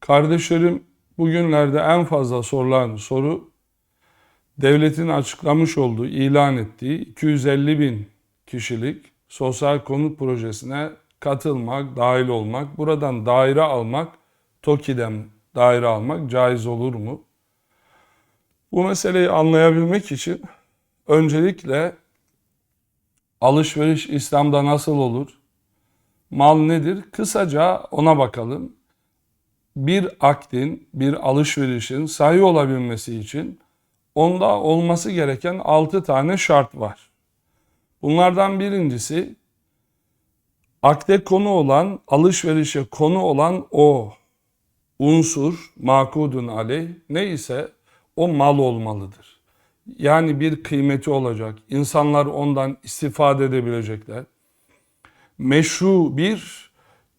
Kardeşlerim bugünlerde en fazla sorulan soru devletin açıklamış olduğu, ilan ettiği 250 bin kişilik sosyal konut projesine katılmak, dahil olmak, buradan daire almak, TOKİ'den daire almak caiz olur mu? Bu meseleyi anlayabilmek için öncelikle alışveriş İslam'da nasıl olur? Mal nedir? Kısaca ona bakalım. Bir akdin, bir alışverişin sahih olabilmesi için onda olması gereken 6 tane şart var. Bunlardan birincisi akde konu olan, alışverişe konu olan o unsur, makudun aleyh neyse o mal olmalıdır. Yani bir kıymeti olacak. İnsanlar ondan istifade edebilecekler. Meşru bir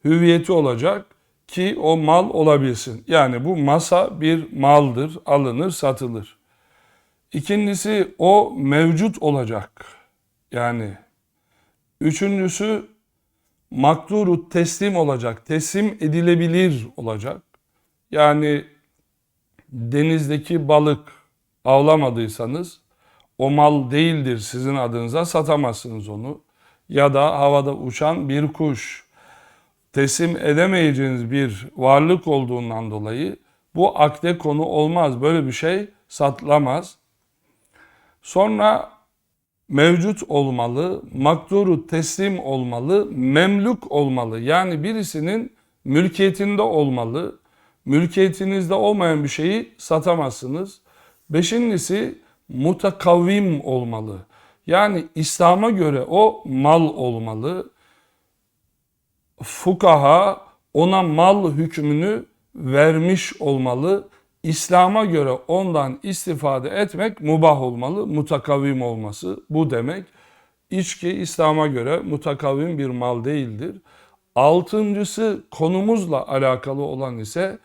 hüviyeti olacak ki o mal olabilsin. Yani bu masa bir maldır, alınır, satılır. İkincisi o mevcut olacak. Yani üçüncüsü makduru teslim olacak, teslim edilebilir olacak. Yani denizdeki balık avlamadıysanız o mal değildir sizin adınıza satamazsınız onu. Ya da havada uçan bir kuş teslim edemeyeceğiniz bir varlık olduğundan dolayı bu akde konu olmaz. Böyle bir şey satılamaz. Sonra mevcut olmalı, makduru teslim olmalı, memluk olmalı. Yani birisinin mülkiyetinde olmalı. Mülkiyetinizde olmayan bir şeyi satamazsınız. Beşincisi mutakavvim olmalı. Yani İslam'a göre o mal olmalı. Fukaha ona mal hükmünü vermiş olmalı. İslam'a göre ondan istifade etmek mubah olmalı, mutakavvim olması bu demek. İçki İslam'a göre mutakavvim bir mal değildir. Altıncısı konumuzla alakalı olan ise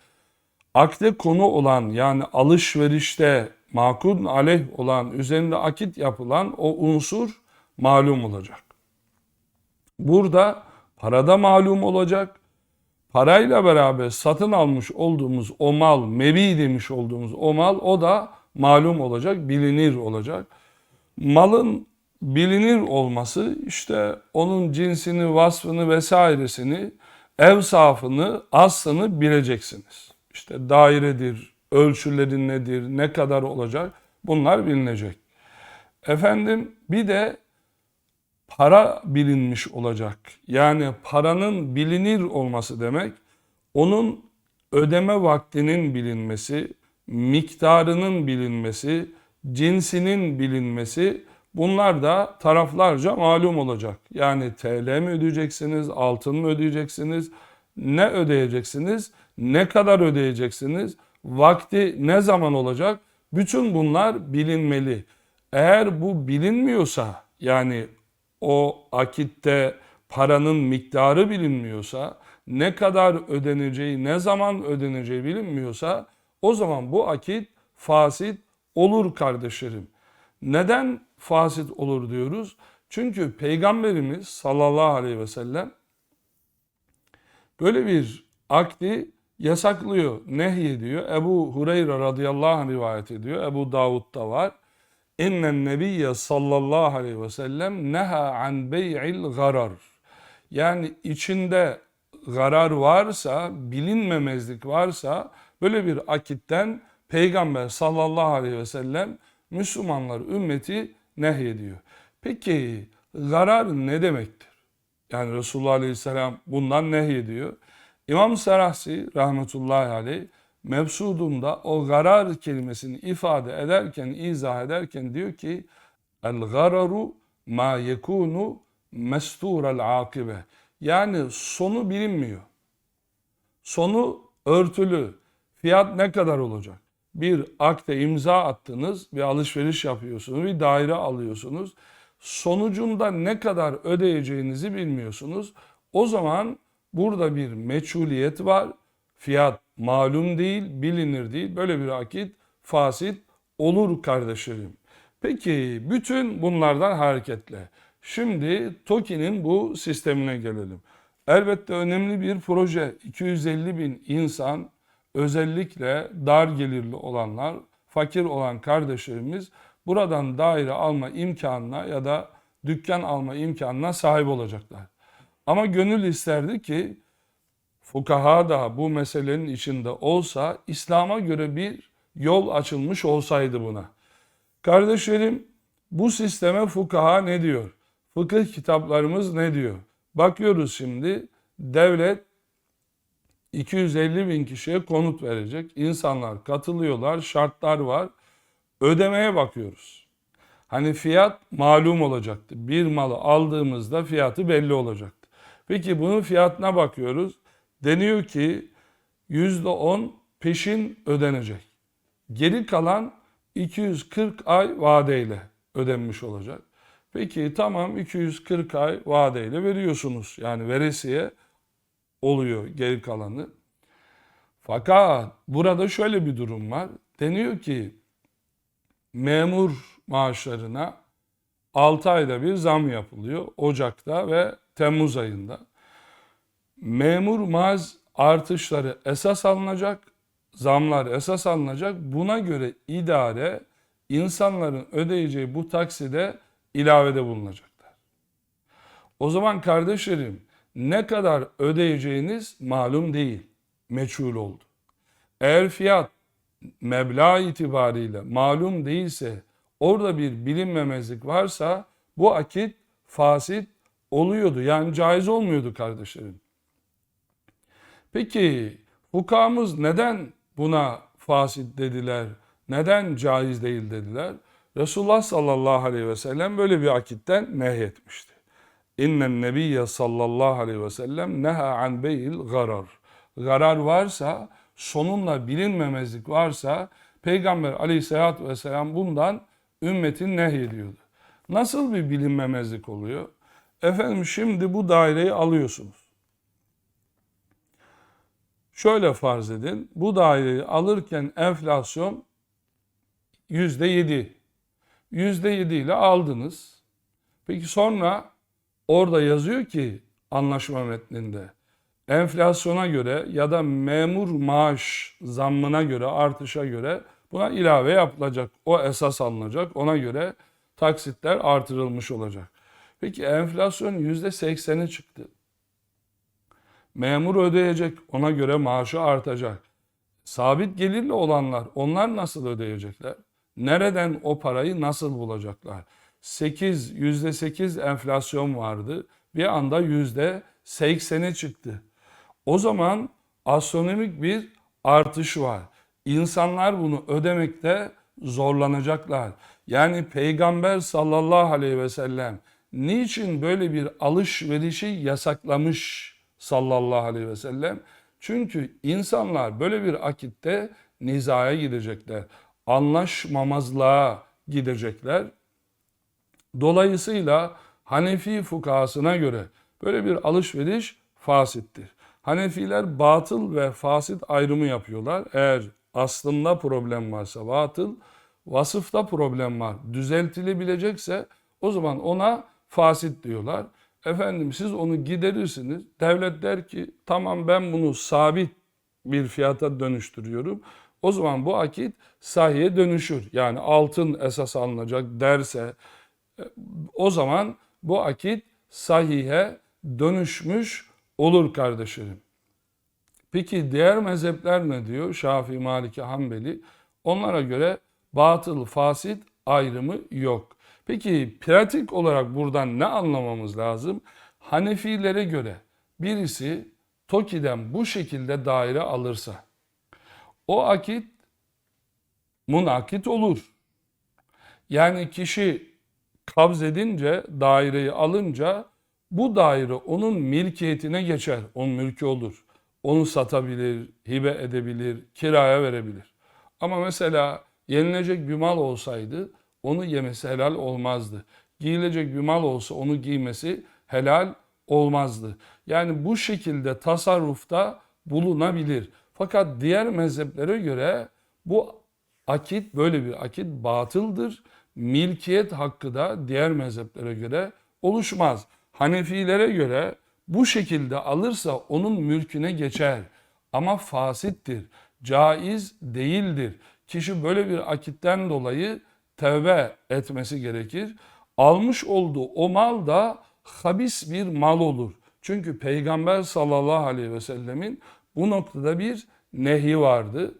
akde konu olan yani alışverişte makul aleyh olan üzerinde akit yapılan o unsur malum olacak. Burada parada malum olacak. Parayla beraber satın almış olduğumuz o mal, mevi demiş olduğumuz o mal o da malum olacak, bilinir olacak. Malın bilinir olması işte onun cinsini, vasfını vesairesini, evsafını, aslını bileceksiniz. İşte dairedir, ölçüleri nedir, ne kadar olacak bunlar bilinecek. Efendim bir de para bilinmiş olacak. Yani paranın bilinir olması demek onun ödeme vaktinin bilinmesi, miktarının bilinmesi, cinsinin bilinmesi bunlar da taraflarca malum olacak. Yani TL mi ödeyeceksiniz, altın mı ödeyeceksiniz, ne ödeyeceksiniz, ne kadar ödeyeceksiniz, vakti ne zaman olacak? Bütün bunlar bilinmeli. Eğer bu bilinmiyorsa yani o akitte paranın miktarı bilinmiyorsa, ne kadar ödeneceği, ne zaman ödeneceği bilinmiyorsa o zaman bu akit fasit olur kardeşlerim. Neden fasit olur diyoruz? Çünkü Peygamberimiz sallallahu aleyhi ve sellem böyle bir akdi yasaklıyor, nehyediyor. Ebu Hureyre radıyallahu anh rivayet ediyor. Ebu Davud'da var. İnnen nebiyye sallallahu aleyhi ve sellem neha an bey'il garar. Yani içinde garar varsa, bilinmemezlik varsa böyle bir akitten Peygamber sallallahu aleyhi ve sellem Müslümanlar ümmeti nehyediyor. Peki garar ne demektir? Yani Resulullah aleyhisselam bundan nehyediyor. İmam Serahsi rahmetullahi aleyh mevsudunda o garar kelimesini ifade ederken, izah ederken diyor ki el gararu ma yekunu mesturel akibe. Yani sonu bilinmiyor. Sonu örtülü. Fiyat ne kadar olacak? Bir akte imza attınız, bir alışveriş yapıyorsunuz, bir daire alıyorsunuz. Sonucunda ne kadar ödeyeceğinizi bilmiyorsunuz. O zaman burada bir meçhuliyet var. Fiyat malum değil, bilinir değil. Böyle bir akit fasit olur kardeşlerim. Peki bütün bunlardan hareketle şimdi TOKİ'nin bu sistemine gelelim. Elbette önemli bir proje. 250 bin insan özellikle dar gelirli olanlar, fakir olan kardeşlerimiz buradan daire alma imkanına ya da dükkan alma imkanına sahip olacaklar. Ama gönül isterdi ki fukaha da bu meselenin içinde olsa İslam'a göre bir yol açılmış olsaydı buna. Kardeşlerim bu sisteme fukaha ne diyor? Fıkıh kitaplarımız ne diyor? Bakıyoruz şimdi devlet 250 bin kişiye konut verecek. İnsanlar katılıyorlar, şartlar var. Ödemeye bakıyoruz. Hani fiyat malum olacaktı. Bir malı aldığımızda fiyatı belli olacaktı. Peki bunun fiyatına bakıyoruz. Deniyor ki %10 peşin ödenecek. Geri kalan 240 ay vadeyle ödenmiş olacak. Peki tamam 240 ay vadeyle veriyorsunuz. Yani veresiye oluyor geri kalanı. Fakat burada şöyle bir durum var. Deniyor ki memur maaşlarına 6 ayda bir zam yapılıyor. Ocak'ta ve Temmuz ayında. Memur maaş artışları esas alınacak, zamlar esas alınacak. Buna göre idare insanların ödeyeceği bu takside ilavede bulunacaklar. O zaman kardeşlerim ne kadar ödeyeceğiniz malum değil, meçhul oldu. Eğer fiyat meblağ itibariyle malum değilse, orada bir bilinmemezlik varsa bu akit fasit oluyordu. Yani caiz olmuyordu kardeşlerim. Peki fukahamız neden buna fasit dediler? Neden caiz değil dediler? Resulullah sallallahu aleyhi ve sellem böyle bir akitten nehyetmişti. İnnen nebiyye sallallahu aleyhi ve sellem neha an beyil garar. Garar varsa, sonunla bilinmemezlik varsa Peygamber aleyhissalatü vesselam bundan ümmetin nehyediyordu. Nasıl bir bilinmemezlik oluyor? Efendim şimdi bu daireyi alıyorsunuz. Şöyle farz edin. Bu daireyi alırken enflasyon yüzde yedi. Yüzde yedi ile aldınız. Peki sonra orada yazıyor ki anlaşma metninde enflasyona göre ya da memur maaş zammına göre artışa göre buna ilave yapılacak. O esas alınacak. Ona göre taksitler artırılmış olacak. Peki enflasyon yüzde sekseni çıktı. Memur ödeyecek, ona göre maaşı artacak. Sabit gelirli olanlar, onlar nasıl ödeyecekler? Nereden o parayı nasıl bulacaklar? 8, yüzde 8 enflasyon vardı. Bir anda yüzde 80'e çıktı. O zaman astronomik bir artış var. İnsanlar bunu ödemekte zorlanacaklar. Yani Peygamber sallallahu aleyhi ve sellem niçin böyle bir alışverişi yasaklamış sallallahu aleyhi ve sellem? Çünkü insanlar böyle bir akitte nizaya gidecekler. Anlaşmamazlığa gidecekler. Dolayısıyla Hanefi fukahasına göre böyle bir alışveriş fasittir. Hanefiler batıl ve fasit ayrımı yapıyorlar. Eğer aslında problem varsa batıl, vasıfta problem var, düzeltilebilecekse o zaman ona fasit diyorlar. Efendim siz onu giderirsiniz. Devlet der ki tamam ben bunu sabit bir fiyata dönüştürüyorum. O zaman bu akit sahiye dönüşür. Yani altın esas alınacak derse e, o zaman bu akit sahihe dönüşmüş olur kardeşlerim. Peki diğer mezhepler ne diyor? Şafii, Maliki, Hanbeli. Onlara göre batıl, fasit ayrımı yok. Peki pratik olarak buradan ne anlamamız lazım? Hanefilere göre birisi TOKİ'den bu şekilde daire alırsa o akit munakit olur. Yani kişi kabz edince, daireyi alınca bu daire onun milkiyetine geçer. Onun mülkü olur. Onu satabilir, hibe edebilir, kiraya verebilir. Ama mesela yenilecek bir mal olsaydı onu yemesi helal olmazdı. Giyilecek bir mal olsa onu giymesi helal olmazdı. Yani bu şekilde tasarrufta bulunabilir. Fakat diğer mezheplere göre bu akit böyle bir akit batıldır. Milkiyet hakkı da diğer mezheplere göre oluşmaz. Hanefilere göre bu şekilde alırsa onun mülküne geçer ama fasittir. caiz değildir. Kişi böyle bir akitten dolayı tevbe etmesi gerekir. Almış olduğu o mal da habis bir mal olur. Çünkü Peygamber sallallahu aleyhi ve sellemin bu noktada bir nehi vardı.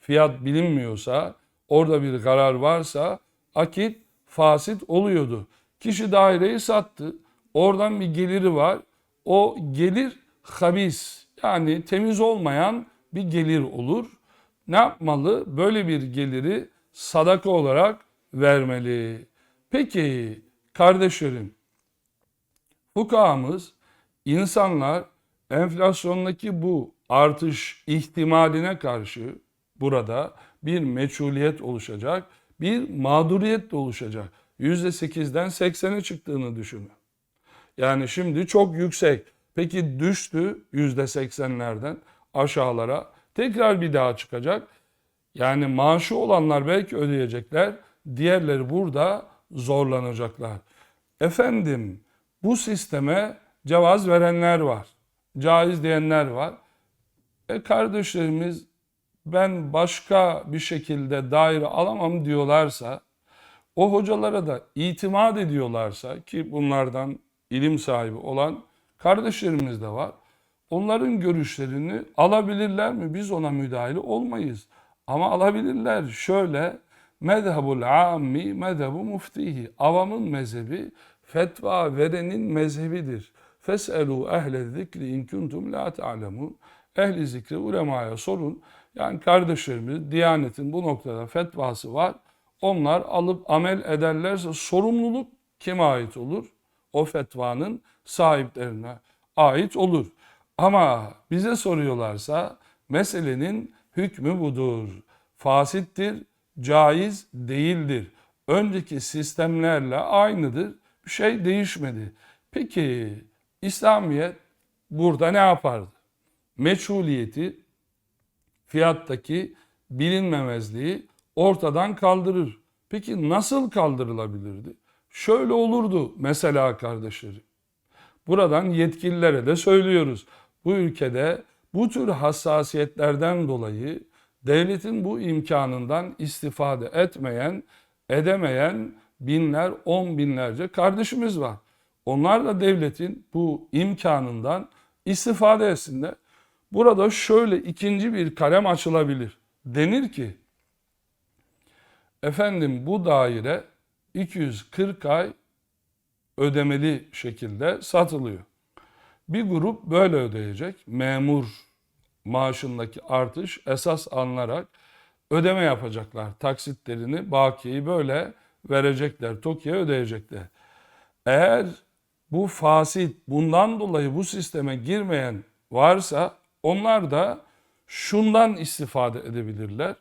Fiyat bilinmiyorsa, orada bir karar varsa akit fasit oluyordu. Kişi daireyi sattı. Oradan bir geliri var. O gelir habis yani temiz olmayan bir gelir olur. Ne yapmalı? Böyle bir geliri sadaka olarak vermeli. Peki kardeşlerim, fukahamız insanlar enflasyondaki bu artış ihtimaline karşı burada bir meçhuliyet oluşacak, bir mağduriyet de oluşacak. %8'den 80'e çıktığını düşünün. Yani şimdi çok yüksek. Peki düştü %80'lerden aşağılara. Tekrar bir daha çıkacak. Yani maaşı olanlar belki ödeyecekler. Diğerleri burada zorlanacaklar. Efendim bu sisteme cevaz verenler var. Caiz diyenler var. E kardeşlerimiz ben başka bir şekilde daire alamam diyorlarsa o hocalara da itimat ediyorlarsa ki bunlardan ilim sahibi olan kardeşlerimiz de var. Onların görüşlerini alabilirler mi? Biz ona müdahale olmayız. Ama alabilirler. Şöyle mezhebul ammi mezhebu muftihi. Avamın mezhebi fetva verenin mezhebidir. Feselu ehle zikri in kuntum la ta'lemun. Ehli zikri ulemaya sorun. Yani kardeşlerimiz Diyanet'in bu noktada fetvası var. Onlar alıp amel ederlerse sorumluluk kime ait olur? O fetvanın sahiplerine ait olur. Ama bize soruyorlarsa meselenin hükmü budur. Fasittir, caiz değildir. Önceki sistemlerle aynıdır. Bir şey değişmedi. Peki İslamiyet burada ne yapardı? Meçhuliyeti, fiyattaki bilinmemezliği ortadan kaldırır. Peki nasıl kaldırılabilirdi? Şöyle olurdu mesela kardeşlerim. Buradan yetkililere de söylüyoruz. Bu ülkede bu tür hassasiyetlerden dolayı devletin bu imkanından istifade etmeyen, edemeyen binler, on binlerce kardeşimiz var. Onlar da devletin bu imkanından istifade etsinler. Burada şöyle ikinci bir kalem açılabilir. Denir ki, efendim bu daire 240 ay ödemeli şekilde satılıyor. Bir grup böyle ödeyecek. Memur maaşındaki artış esas alınarak ödeme yapacaklar. Taksitlerini, bakiyeyi böyle verecekler. TOKİ'ye ödeyecekler. Eğer bu fasit, bundan dolayı bu sisteme girmeyen varsa onlar da şundan istifade edebilirler.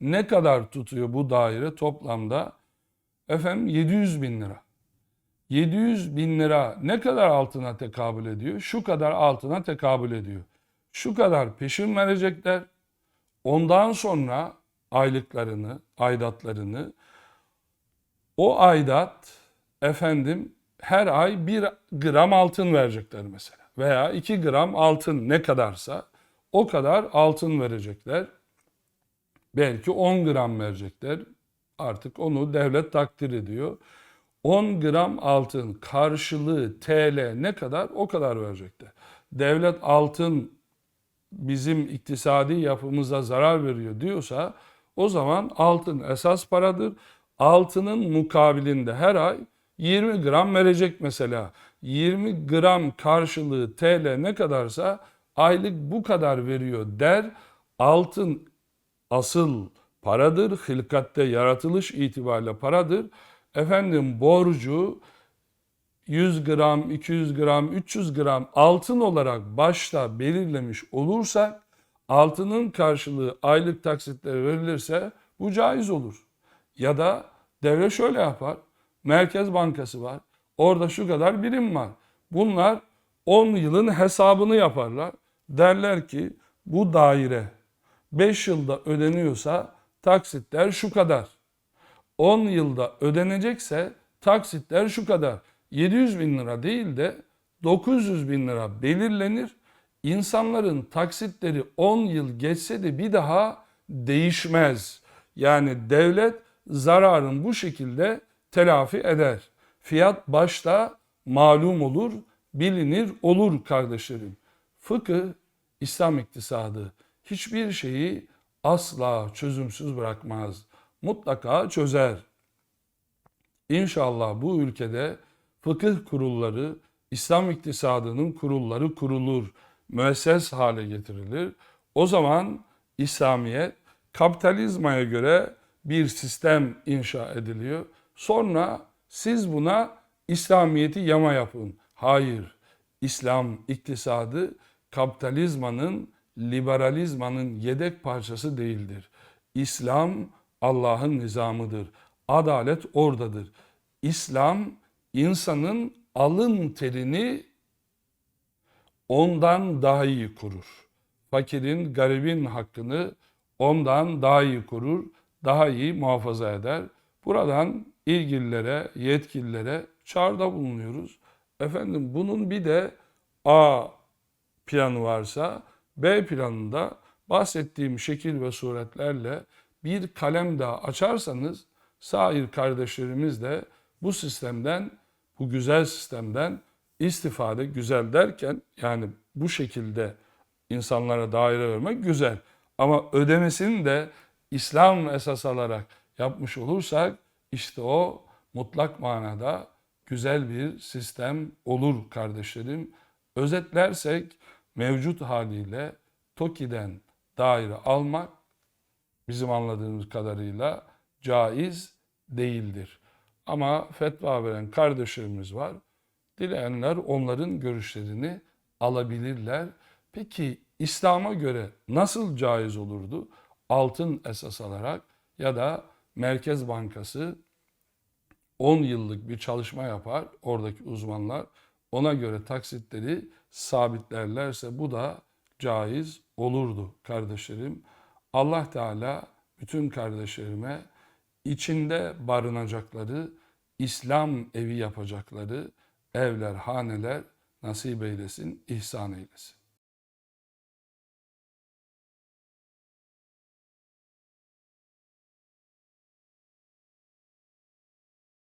Ne kadar tutuyor bu daire toplamda? Efendim 700 bin lira. 700 bin lira ne kadar altına tekabül ediyor? Şu kadar altına tekabül ediyor. Şu kadar peşin verecekler. Ondan sonra aylıklarını, aidatlarını o aidat efendim her ay bir gram altın verecekler mesela. Veya iki gram altın ne kadarsa o kadar altın verecekler. Belki 10 gram verecekler. Artık onu devlet takdir ediyor. 10 gram altın karşılığı TL ne kadar o kadar verecekler. Devlet altın bizim iktisadi yapımıza zarar veriyor diyorsa o zaman altın esas paradır. Altının mukabilinde her ay 20 gram verecek mesela. 20 gram karşılığı TL ne kadarsa aylık bu kadar veriyor der. Altın asıl paradır. Hilkatte yaratılış itibariyle paradır. Efendim borcu 100 gram, 200 gram, 300 gram altın olarak başta belirlemiş olursak altının karşılığı aylık taksitlere verilirse bu caiz olur. Ya da devlet şöyle yapar. Merkez Bankası var. Orada şu kadar birim var. Bunlar 10 yılın hesabını yaparlar. Derler ki bu daire 5 yılda ödeniyorsa taksitler şu kadar. 10 yılda ödenecekse taksitler şu kadar. 700 bin lira değil de 900 bin lira belirlenir. İnsanların taksitleri 10 yıl geçse de bir daha değişmez. Yani devlet zararın bu şekilde telafi eder. Fiyat başta malum olur, bilinir olur kardeşlerim. Fıkıh, İslam iktisadı hiçbir şeyi asla çözümsüz bırakmaz. Mutlaka çözer. İnşallah bu ülkede fıkıh kurulları, İslam iktisadının kurulları kurulur, müesses hale getirilir. O zaman İslamiyet kapitalizmaya göre bir sistem inşa ediliyor. Sonra siz buna İslamiyeti yama yapın. Hayır. İslam iktisadı kapitalizmanın, liberalizmanın yedek parçası değildir. İslam Allah'ın nizamıdır. Adalet oradadır. İslam insanın alın terini ondan daha iyi korur. Fakirin, garibin hakkını ondan daha iyi korur, daha iyi muhafaza eder. Buradan ilgililere, yetkililere çağrıda bulunuyoruz. Efendim bunun bir de A planı varsa B planında bahsettiğim şekil ve suretlerle bir kalem daha açarsanız sair kardeşlerimiz de bu sistemden, bu güzel sistemden istifade güzel derken yani bu şekilde insanlara daire vermek güzel. Ama ödemesini de İslam esas alarak yapmış olursak işte o mutlak manada güzel bir sistem olur kardeşlerim. Özetlersek mevcut haliyle TOKİ'den daire almak bizim anladığımız kadarıyla caiz değildir. Ama fetva veren kardeşlerimiz var. Dileyenler onların görüşlerini alabilirler. Peki İslam'a göre nasıl caiz olurdu? Altın esas alarak ya da Merkez Bankası 10 yıllık bir çalışma yapar oradaki uzmanlar. Ona göre taksitleri sabitlerlerse bu da caiz olurdu kardeşlerim. Allah Teala bütün kardeşlerime içinde barınacakları, İslam evi yapacakları evler, haneler nasip eylesin, ihsan eylesin.